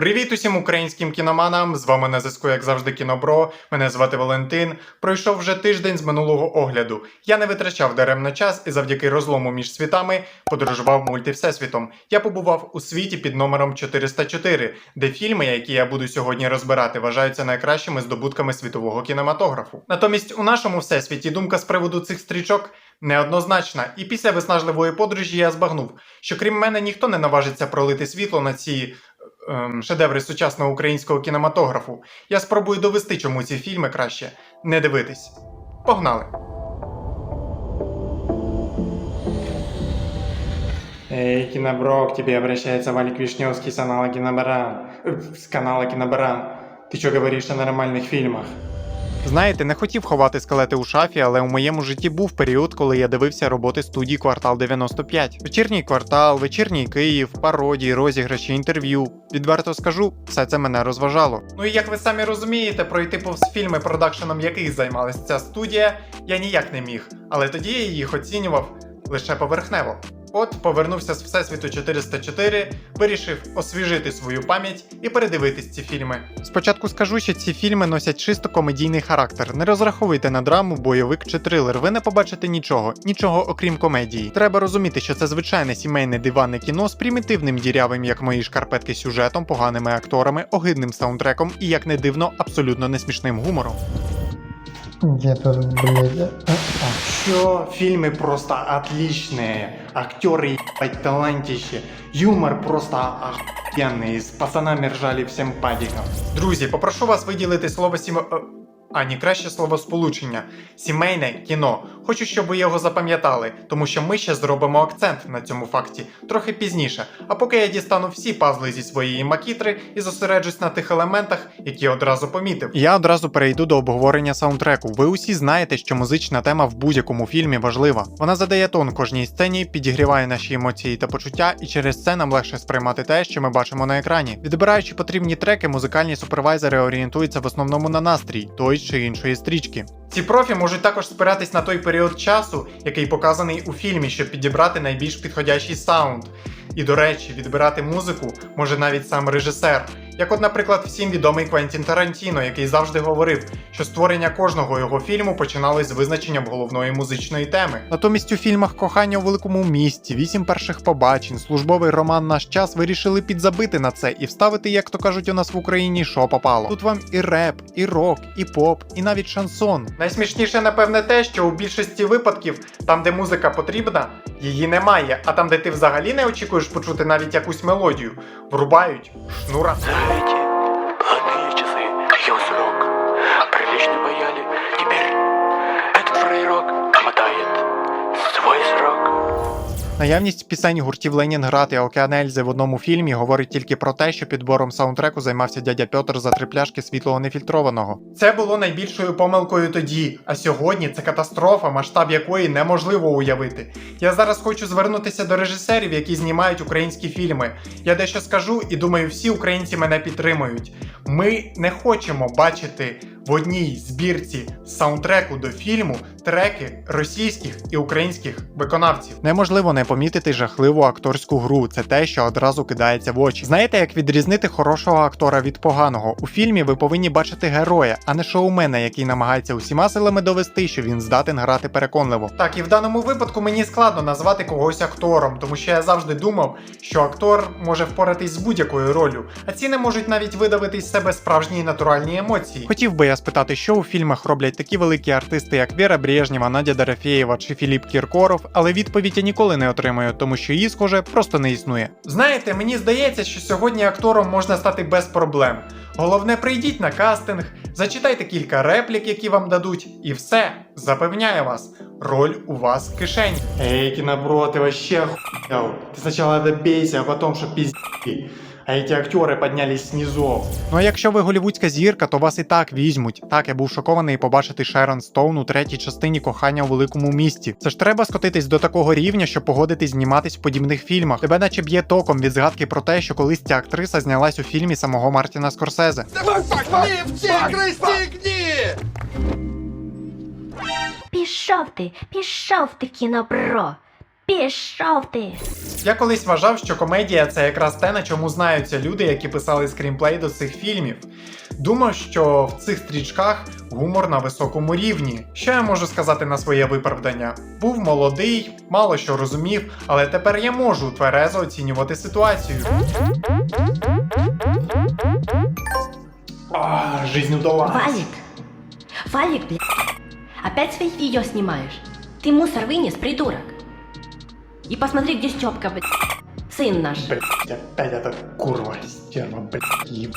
Привіт усім українським кіноманам! З вами на зв'язку, як завжди, кінобро. Мене звати Валентин. Пройшов вже тиждень з минулого огляду. Я не витрачав даремно час і завдяки розлому між світами подорожував мультивсесвітом. Я побував у світі під номером 404, де фільми, які я буду сьогодні розбирати, вважаються найкращими здобутками світового кінематографу. Натомість у нашому всесвіті думка з приводу цих стрічок неоднозначна, і після виснажливої подорожі я збагнув, що крім мене ніхто не наважиться пролити світло на ці ем, шедеври сучасного українського кінематографу. Я спробую довести, чому ці фільми краще не дивитись. Погнали! Эй, Кинобро, к тебе обращается Валик Вишневский с канала Кинобаран. Э, С канала Кинобаран. Ты что говоришь о нормальных фильмах? Знаєте, не хотів ховати скелети у шафі, але у моєму житті був період, коли я дивився роботи студії Квартал 95. Вечірній квартал, вечірній Київ, пародії, розіграші, інтерв'ю. Відверто скажу, все це мене розважало. Ну і як ви самі розумієте, пройти повз фільми, продакшеном яких займалась ця студія, я ніяк не міг. Але тоді я їх оцінював лише поверхнево. От повернувся з Всесвіту 404, вирішив освіжити свою пам'ять і передивитись ці фільми. Спочатку скажу, що ці фільми носять чисто комедійний характер. Не розраховуйте на драму, бойовик чи трилер. Ви не побачите нічого, нічого окрім комедії. Треба розуміти, що це звичайне сімейне диванне кіно з примітивним дірявим, як мої шкарпетки, сюжетом, поганими акторами, огидним саундтреком і, як не дивно, абсолютно несмішним гумором. Где тут, блядь? а, а. Що фільми просто отличные, актеры ебать талантище, юмор просто охуенный, з пацанами ржали всім падіком. Друзі, попрошу вас виділити слово сім... е, А ні, краще слово сполучення. Сімейне кіно. Хочу, щоб ви його запам'ятали, тому що ми ще зробимо акцент на цьому факті трохи пізніше. А поки я дістану всі пазли зі своєї макітри і зосереджусь на тих елементах, які одразу помітив. Я одразу перейду до обговорення саундтреку. Ви усі знаєте, що музична тема в будь-якому фільмі важлива. Вона задає тон кожній сцені, підігріває наші емоції та почуття, і через це нам легше сприймати те, що ми бачимо на екрані. Відбираючи потрібні треки, музикальні супервайзери орієнтуються в основному на настрій той чи іншої стрічки. Ці профі можуть також спиратись на той період часу, який показаний у фільмі, щоб підібрати найбільш підходящий саунд. І до речі, відбирати музику може навіть сам режисер. Як, от, наприклад, всім відомий Квентін Тарантіно, який завжди говорив, що створення кожного його фільму починалось з визначенням головної музичної теми. Натомість у фільмах Кохання у великому місті, вісім перших побачень, службовий роман наш час вирішили підзабити на це і вставити, як то кажуть у нас в Україні, що попало. Тут вам і реп, і рок, і поп, і навіть шансон. Найсмішніше, напевне, те, що у більшості випадків, там, де музика потрібна, її немає, а там, де ти взагалі не очікуєш почути навіть якусь мелодію, врубають шнура. За эти блатные часы ее срок Прилично паяли Теперь этот фрейрок мотает свой срок Наявність пісень гуртів Ленінград і Океан Ельзи в одному фільмі говорить тільки про те, що підбором саундтреку займався дядя Пьотр за три пляшки світлого нефільтрованого. Це було найбільшою помилкою тоді, а сьогодні це катастрофа, масштаб якої неможливо уявити. Я зараз хочу звернутися до режисерів, які знімають українські фільми. Я дещо скажу і думаю, всі українці мене підтримують. Ми не хочемо бачити в одній збірці саундтреку до фільму треки російських і українських виконавців. Неможливо не помітити жахливу акторську гру. Це те, що одразу кидається в очі. Знаєте, як відрізнити хорошого актора від поганого? У фільмі ви повинні бачити героя, а не шоумена, який намагається усіма силами довести, що він здатен грати переконливо. Так, і в даному випадку мені складно назвати когось актором, тому що я завжди думав, що актор може впоратись з будь-якою ролью, а ці не можуть навіть видавити з себе справжні натуральні емоції. Хотів би я спитати, що у фільмах роблять такі великі артисти, як Віра Брежнєва, Надя Дорофєєва чи Філіп Кіркоров, але відповідь я ніколи не отримую, тому що її, схоже, просто не існує. Знаєте, мені здається, що сьогодні актором можна стати без проблем. Головне, прийдіть на кастинг, зачитайте кілька реплік, які вам дадуть, і все, запевняю вас, роль у вас в кишені. Ей, кінобро, ти вообще охуел. Ти спочатку добейся, а потім що пізді. А эти актери піднялись снизу. Ну а якщо ви голівудська зірка, то вас і так візьмуть. Так, я був шокований побачити Шерон Стоун у третій частині кохання у великому місті. Це ж треба скотитись до такого рівня, щоб погодитись зніматись в подібних фільмах. Тебе наче б'є током від згадки про те, що колись ця актриса знялась у фільмі самого Мартіна Скорсезе. Пішов ти, пішов ти, кінобро. Пішов ти. Я колись вважав, що комедія це якраз те, на чому знаються люди, які писали скрінплей до цих фільмів. Думав, що в цих стрічках гумор на високому рівні. Що я можу сказати на своє виправдання? Був молодий, мало що розумів, але тепер я можу тверезо оцінювати ситуацію. Жизнь удалась. Валик. Валик, блядь. Опять свои видео снимаешь? Ты мусор вынес, придурок. И посмотри, где Степка, блядь. Сын наш. Блять, опять эта курва стерва, блять, їб.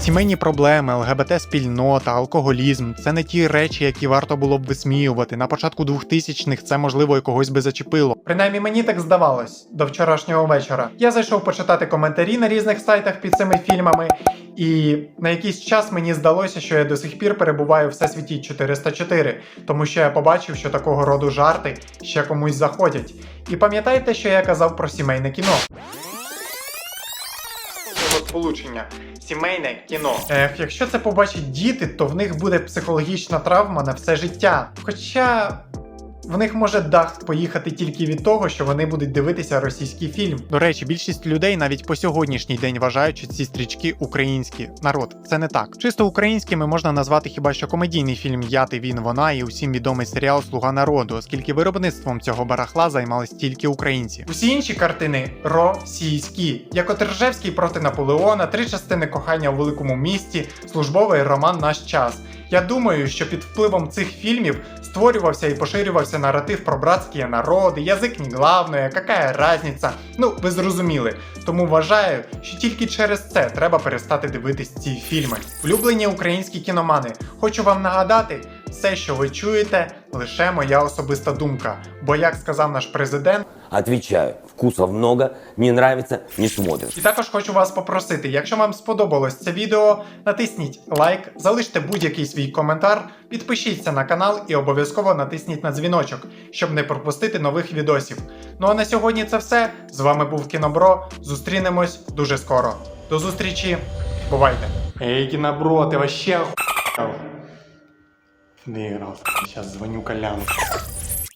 Сімейні проблеми, ЛГБТ-спільнота, алкоголізм це не ті речі, які варто було б висміювати. На початку 2000-х це можливо і когось би зачепило. Принаймні мені так здавалось до вчорашнього вечора. Я зайшов почитати коментарі на різних сайтах під цими фільмами, і на якийсь час мені здалося, що я до сих пір перебуваю в всесвіті 404, тому що я побачив, що такого роду жарти ще комусь заходять. І пам'ятаєте, що я казав про сімейне кіно? Сполучення сімейне кіно. Ех, якщо це побачать діти, то в них буде психологічна травма на все життя. Хоча. В них може дах поїхати тільки від того, що вони будуть дивитися російський фільм. До речі, більшість людей навіть по сьогоднішній день вважають, що ці стрічки українські. Народ, це не так. Чисто українськими можна назвати хіба що комедійний фільм Я, ти, він, вона і усім відомий серіал Слуга народу, оскільки виробництвом цього барахла займались тільки українці. Усі інші картини російські, як от Ржевський проти Наполеона, три частини кохання у великому місті, службовий роман Наш час. Я думаю, що під впливом цих фільмів створювався і поширювався наратив про братські народи, язик не главное, какая разниця. Ну, ви зрозуміли. Тому вважаю, що тільки через це треба перестати дивитись ці фільми. Улюблені українські кіномани. Хочу вам нагадати, все, що ви чуєте, лише моя особиста думка. Бо, як сказав наш президент, Отвечаю, вкусов много, не нравится, не смотришь. І також хочу вас попросити, якщо вам сподобалось це відео, натисніть лайк, залиште будь-який свій коментар, підпишіться на канал і обов'язково натисніть на дзвіночок, щоб не пропустити нових відосів. Ну а на сьогодні це все. З вами був Кінобро. Зустрінемось дуже скоро. До зустрічі, бувайте! Ей, Кінобро, ти вообще охуєв. Не играл. Сейчас звоню Коляну.